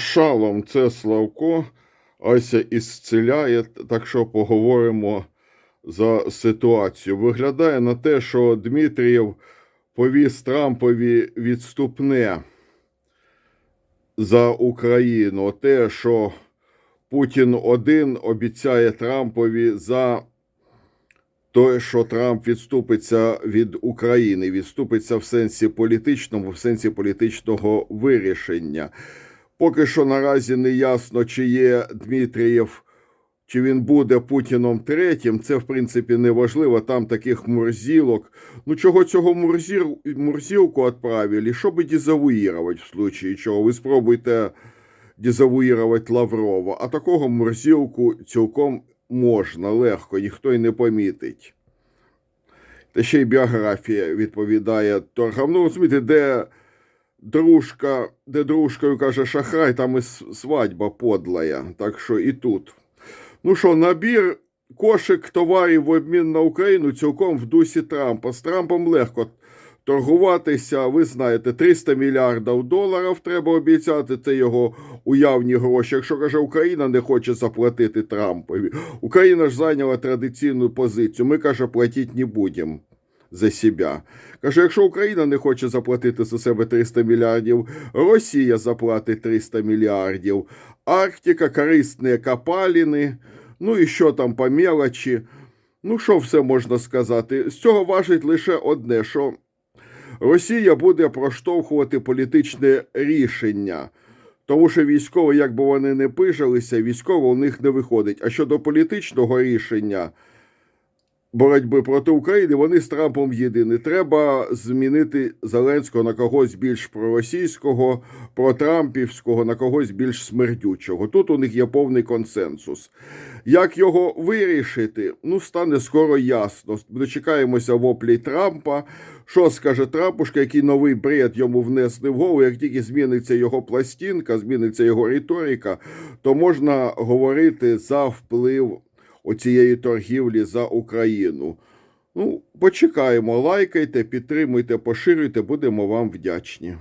Шалом, це Славко. Ася ісцеляє, так що поговоримо за ситуацію. Виглядає на те, що Дмитрієв повіз Трампові відступне за Україну. Те, що Путін один обіцяє Трампові за те, що Трамп відступиться від України, відступиться в сенсі політичному, в сенсі політичного вирішення. Поки що наразі не ясно, чи є Дмитрієв, чи він буде Путіном третім. Це, в принципі, не важливо. Там таких мурзілок. Ну, чого цього мурзіл, мурзілку відправили, щоб дезавуїрувати в случаї чого. Ви спробуйте дезавуїрувати Лаврова. А такого мурзілку цілком можна, легко, ніхто й не помітить. Та ще й біографія відповідає торгам. Ну, розумієте, де дружка, де дружкою каже шахрай, там і свадьба подлая. Так що і тут. Ну що, набір кошик товарів в обмін на Україну цілком в дусі Трампа. З Трампом легко торгуватися. Ви знаєте, 300 мільярдів доларів треба обіцяти. Це його уявні гроші. Якщо каже, Україна не хоче заплатити Трампові. Україна ж зайняла традиційну позицію. Ми каже, платити не будемо за себе. Каже, якщо Україна не хоче заплатити за себе 300 мільярдів, Росія заплатить 300 мільярдів. Арктика, корисні копалини, ну і що там по мелочі. Ну, що все можна сказати? З цього важить лише одне, що Росія буде проштовхувати політичне рішення. Тому що військово, як би вони не пижилися, військово у них не виходить. А щодо політичного рішення боротьби проти України, вони з Трампом єдині. Треба змінити Зеленського на когось більш проросійського, протрампівського, на когось більш смердючого. Тут у них є повний консенсус. Як його вирішити, ну стане скоро ясно. Дочекаємося воплі Трампа. Що скаже Трампушка, який новий бред йому внесли в голову, як тільки зміниться його пластинка, зміниться його риторика, то можна говорити за вплив оцієї торгівлі за Україну. Ну, почекаємо, лайкайте, підтримуйте, поширюйте, будемо вам вдячні.